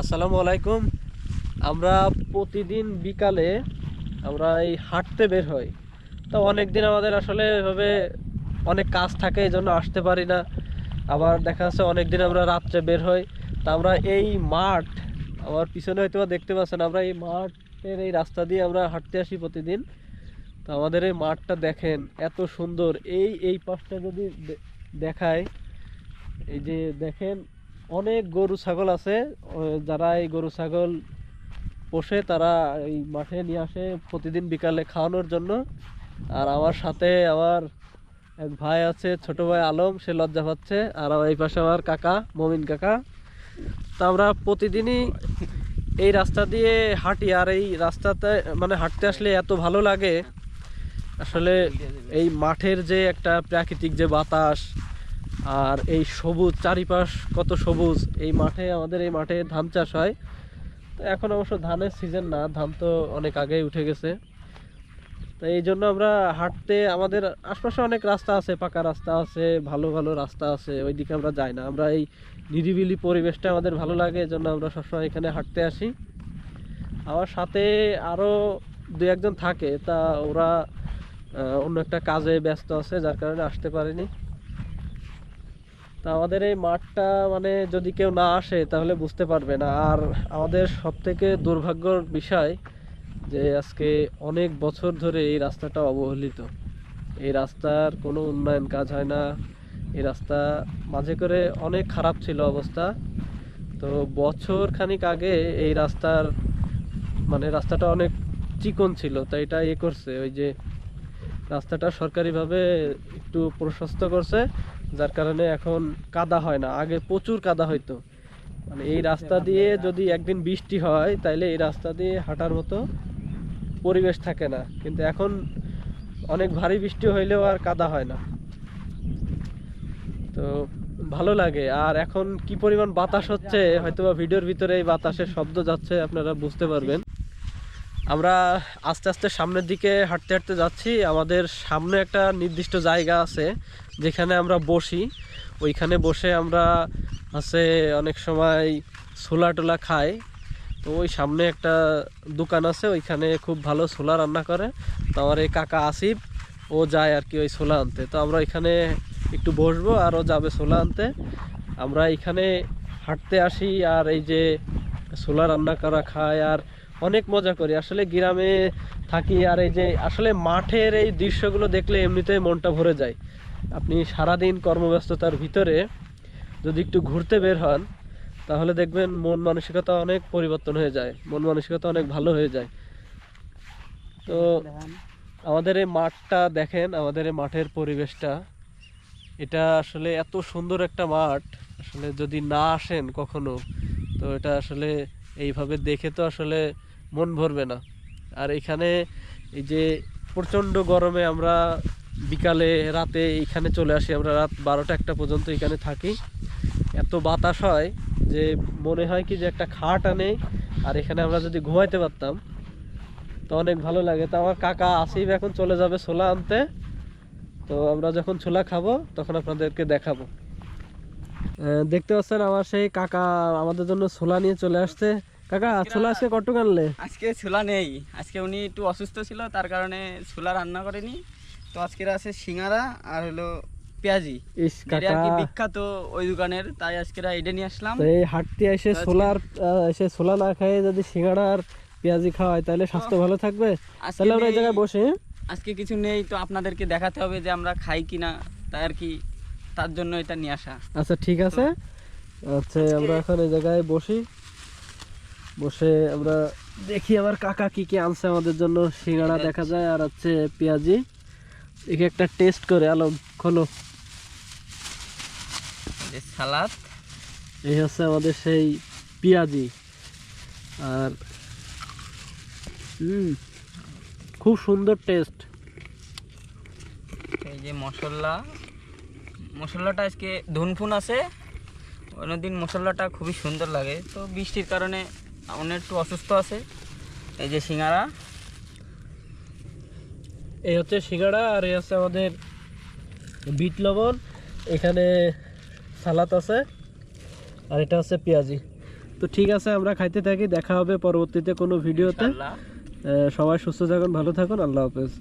আসসালামু আলাইকুম। আমরা প্রতিদিন বিকালে আমরা এই হাঁটতে বের হই। তো অনেক দিন আমাদের আসলে এভাবে অনেক কাজ থাকে, এই জন্য আসতে পারি না। আবার দেখা যাচ্ছে অনেক দিন আমরা রাত্রে বের হই। তা আমরা এই মাঠ, আমার পিছনে হয়তো দেখতে পাচ্ছেন, আমরা এই মাঠের এই রাস্তা দিয়ে আমরা হাঁটতে আসি প্রতিদিন। তো আমাদের এই মাঠটা দেখেন, এত সুন্দর। এই এই পাশটা যদি দেখায় এই যে দেখেন অনেক গরু, ছাগল আছে। যারা এই গরু, ছাগল পোষে তারা এই মাঠে নিয়ে আসে প্রতিদিন বিকালে খাওয়ানোর জন্য। আর আমার সাথে আমার এক ভাই আছে, ছোট ভাই আলম, সে লজ্জা পাচ্ছে। আর আমার এই পাশে আমার কাকা, মমিন কাকা। তা আমরা প্রতিদিনই এই রাস্তা দিয়ে হাঁটি, আর এই রাস্তাতে মানে হাঁটতে আসলে এত ভালো লাগে। আসলে এই মাঠের যে একটা প্রাকৃতিক যে বাতাস আর এই সবুজ চারিপাশ, কত সবুজ। এই মাঠে, আমাদের এই মাঠে ধান চাষ হয়। তো এখন অবশ্য ধানের সিজন না, ধান তো অনেক আগেই উঠে গেছে। তো এই জন্য আমরা হাঁটতে, আমাদের আশপাশে অনেক রাস্তা আছে, পাকা রাস্তা আছে, ভালো ভালো রাস্তা আছে, ওইদিকে আমরা যাই না। আমরা এই নিরিবিলি পরিবেশটা আমাদের ভালো লাগে, এই জন্য আমরা সবসময় এখানে হাঁটতে আসি। আমার সাথে আরও দু একজন থাকে, তা ওরা অন্য একটা কাজে ব্যস্ত আছে, যার কারণে আসতে পারেনি। তা আমাদের এই মাঠটা মানে যদি কেউ না আসে, তাহলে বুঝতে পারবে না। আর আমাদের সব থেকে দুর্ভাগ্যর বিষয় যে আজকে অনেক বছর ধরে এই রাস্তাটা অবহেলিত। এই রাস্তার কোনো উন্নয়ন কাজ হয় না। এই রাস্তা মাঝে করে অনেক খারাপ ছিল অবস্থা। তো বছর খানিক আগে এই রাস্তার মানে রাস্তাটা অনেক চিকন ছিল, তাই এটা ইয়ে করছে। ওই যে রাস্তাটা সরকারিভাবে একটু প্রশস্ত করছে, যার কারণে এখন কাদা হয় না। আগে প্রচুর কাদা হইতো। মানে এই রাস্তা দিয়ে যদি একদিন বৃষ্টি হয়, তাইলে এই রাস্তা দিয়ে হাঁটার মতো পরিবেশ থাকে না। কিন্তু এখন অনেক ভারী বৃষ্টি হইলেও আর কাদা হয় না। তো ভালো লাগে। আর এখন কি পরিমাণ বাতাস হচ্ছে, হয়তোবা ভিডিওর ভিতরে এই বাতাসের শব্দ যাচ্ছে, আপনারা বুঝতে পারবেন। আমরা আস্তে আস্তে সামনের দিকে হাঁটতে হাঁটতে যাচ্ছি। আমাদের সামনে একটা নির্দিষ্ট জায়গা আছে, যেখানে আমরা বসি। ওইখানে বসে আমরা আছে অনেক সময় ছোলা টোলা খাই। তো ওই সামনে একটা দোকান আছে, ওইখানে খুব ভালো ছোলা রান্না করে। তো আমার এই কাকা আসিফ, ও যায় আর কি ওই ছোলা আনতে। তো আমরা এখানে একটু বসবো আর ও যাবে ছোলা আনতে। আমরা এখানে হাঁটতে আসি আর এই যে ছোলা রান্না করা খায় আর অনেক মজা করি। আসলে গ্রামে থাকি আর এই যে আসলে মাঠের এই দৃশ্যগুলো দেখলে এমনিতেই মনটা ভরে যায়। আপনি সারাদিন কর্মব্যস্ততার ভিতরে যদি একটু ঘুরতে বের হন, তাহলে দেখবেন মন মানসিকতা অনেক পরিবর্তন হয়ে যায়, মন মানসিকতা অনেক ভালো হয়ে যায়। তো আমাদের এই মাঠটা দেখেন, আমাদের এই মাঠের পরিবেশটা। এটা আসলে এত সুন্দর একটা মাঠ, আসলে যদি না আসেন কখনো, তো এটা আসলে এইভাবে দেখে তো আসলে মন ভরবে না। আর এখানে এই যে প্রচণ্ড গরমে আমরা বিকালে, রাতে এইখানে চলে আসি। আমরা রাত বারোটা একটা পর্যন্ত এখানে থাকি। এত বাতাস হয় যে মনে হয় কি যে একটা খাট আনে। আর এখানে আমরা যদি ঘুমাইতে পারতাম, তো অনেক ভালো লাগে। তো আমার কাকা আসিফ এখন চলে যাবে ছোলা আনতে। তো আমরা যখন ছোলা খাব, তখন আপনাদেরকে দেখাবো। দেখতে পাচ্ছেন আমার সেই কাকা আমাদের জন্য ছোলা নিয়ে চলে আসছে। কাকা ছোলা আজকে কটুক আনলে? আজকে ছোলা নেই। আজকে উনি একটু অসুস্থ ছিল তার কারণে ছোলা রান্না করেনি। তো আজকের আছে সিঙ্গারা আর হলো পেঁয়াজি। কাকা। বিখ্যাত ওই দোকানের তাই আজকে এটা নিয়ে আসলাম। এই হাটতে এসে আজকে- ছোলার এসে ছোলা না খেয়ে যদি সিঙ্গাড়া আর পেঁয়াজি খাওয়ায় তাহলে স্বাস্থ্য ভালো থাকবে? আজকে তাহলে আমরা এই জায়গায় বসে হ্যাঁ? আজকে কিছু নেই তো আপনাদেরকে দেখাতে হবে যে আমরা খাই কিনা তাই আর কি তার জন্য এটা নিয়ে আসা। আচ্ছা ঠিক আছে। আচ্ছা আমরা এখন এই জায়গায় বসি। বসে আমরা দেখি আমার কাকা কি কি আনছে আমাদের জন্য। সিঙ্গাড়া দেখা যায় আর হচ্ছে পেঁয়াজি। একে একটা টেস্ট করে আলম খোলো। যে সালাদ। এই হচ্ছে আমাদের সেই পেঁয়াজি। আর হুম খুব সুন্দর টেস্ট। এই যে মশলা। মশলাটা আজকে ধুনফুন আছে। অন্যদিন মশলাটা খুবই সুন্দর লাগে। তো বৃষ্টির কারণে অনেক একটু অসুস্থ আছে। এই যে সিঙ্গারা। এই হচ্ছে সিঙ্গারা আর এই হচ্ছে আমাদের বিট লবণ। এখানে সালাদ আছে আর এটা হচ্ছে পেঁয়াজি। তো ঠিক আছে আমরা খাইতে থাকি। দেখা হবে পরবর্তীতে কোনো ভিডিওতে। সবাই সুস্থ থাকুন ভালো থাকুন। আল্লাহ হাফেজ।